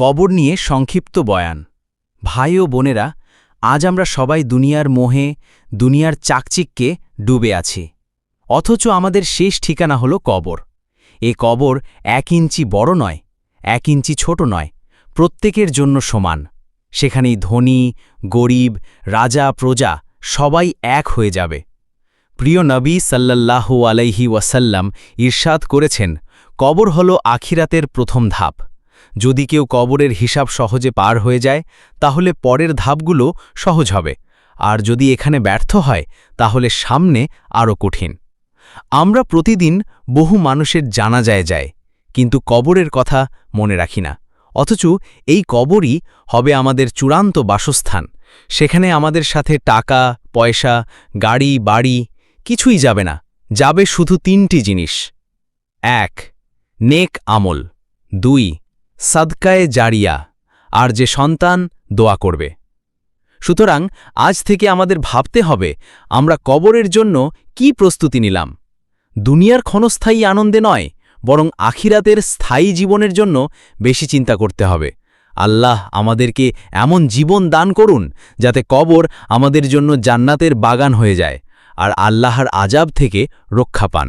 কবর নিয়ে সংক্ষিপ্ত বয়ান। ভাই ও বোনেরা, আজ আমরা সবাই দুনিয়ার মোহে, দুনিয়ার চাকচিক্যে ডুবে আছি। অথচ আমাদের শেষ ঠিকানা হলো কবর। এ কবর এক ইঞ্চি বড় নয়, এক ইঞ্চি ছোট নয়, প্রত্যেকের জন্য সমান। সেখানেই ধনী, গরিব, রাজা, প্রজা সবাই এক হয়ে যাবে। প্রিয় নবী সাল্লাল্লাহু আলাইহি ওয়াসাল্লাম ইরশাদ করেছেন, কবর হল আখিরাতের প্রথম ধাপ। যদি কেউ কবরের হিসাব সহজে পার হয়ে যায়, তাহলে পরের ধাপগুলো সহজ হবে। আর যদি এখানে ব্যর্থ হয়, তাহলে সামনে আরও কঠিন। আমরা প্রতিদিন বহু মানুষের জানা যায় যায় কিন্তু কবরের কথা মনে রাখি না। অথচ এই কবরই হবে আমাদের চূড়ান্ত বাসস্থান। সেখানে আমাদের সাথে টাকা, পয়সা, গাড়ি, বাড়ি কিছুই যাবে না। যাবে শুধু তিনটি জিনিস। এক, নেক আমল। দুই সাদকায়ে জারিয়া, আর যে সন্তান দোয়া করবে। সুতরাং আজ থেকে আমাদের ভাবতে হবে, আমরা কবরের জন্য কি প্রস্তুতি নিলাম? দুনিয়ার ক্ষণস্থায়ী আনন্দে নয়, বরং আখিরাতের স্থায়ী জীবনের জন্য বেশি চিন্তা করতে হবে। আল্লাহ আমাদেরকে এমন জীবন দান করুন, যাতে কবর আমাদের জন্য জান্নাতের বাগান হয়ে যায়, আর আল্লাহর আজাব থেকে রক্ষা পান।